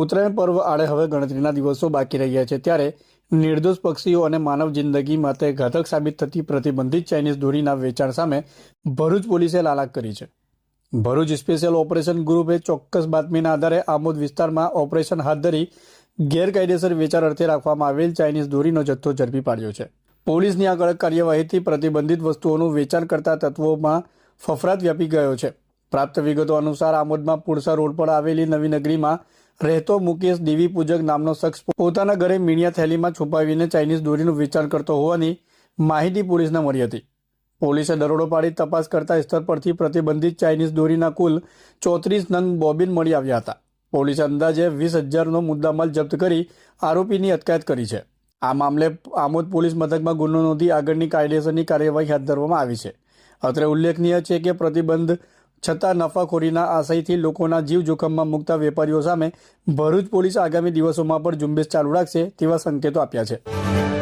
ઉત્તરાયણ પર્વ આડે હવે ગણતરીના દિવસો બાકી રહ્યા છે. ત્યારે નિર્દોષ પક્ષીઓ અને માનવ જિંદગી માટે ઘાતક સાબિત થતી પ્રતિબંધિત ચાઇનીઝ દોરીના વેચાણ સામે ભરૂચ પોલીસે લાલાક કરી છે. ભરૂચ સ્પેશિયલ ઓપરેશન ગ્રુપે ચોક્કસ બાતમીના આધારે આમોદ વિસ્તારમાં ઓપરેશન હાથ ધરી ગેરકાયદેસર વેચાણ અર્થે રાખવામાં આવેલ ચાઇનીઝ દોરીનો જથ્થો ઝડપી પાડ્યો છે. પોલીસની આ કડક કાર્યવાહીથી પ્રતિબંધિત વસ્તુઓનું વેચાણ કરતા તત્વોમાં ફફરાત વ્યાપી ગયો છે. પ્રાપ્ત વિગતો અનુસાર આમોદમાં પુરસા રોડ પર આવેલી નવી નગરીમાં રહેતો મુકેશ દેવી પૂજક નામનો શખ્સ પોતાના ઘરે મીણિયા થેલીમાં છુપાવીને ચાઇનીઝ દોરીનું વેચાણ કરતો હોવાની માહિતી પોલીસને મળી હતી. પોલીસે દરોડો પાડી તપાસ કરતા સ્થળ પરથી પ્રતિબંધિત ચાઇનીઝ દોરીના કુલ ચોત્રીસ નંગ બોબિન મળી આવ્યા હતા. પોલીસે અંદાજે વીસ હજારનો મુદ્દામાલ જપ્ત કરી આરોપીની અટકાયત કરી છે. આ મામલે આમોદ પોલીસ મથકમાં ગુનો નોંધી આગળની કાયદેસરની કાર્યવાહી હાથ ધરવામાં આવી છે. અત્રે ઉલ્લેખનીય છે કે પ્રતિબંધ છતાં નફાખોરીના આશયથી લોકોના જીવ જોખમમાં મૂકતા વેપારીઓ સામે ભરૂચ પોલીસ આગામી દિવસોમાં પણ ઝુંબેશ ચાલુ રાખશે તેવા સંકેતો આપ્યા છે.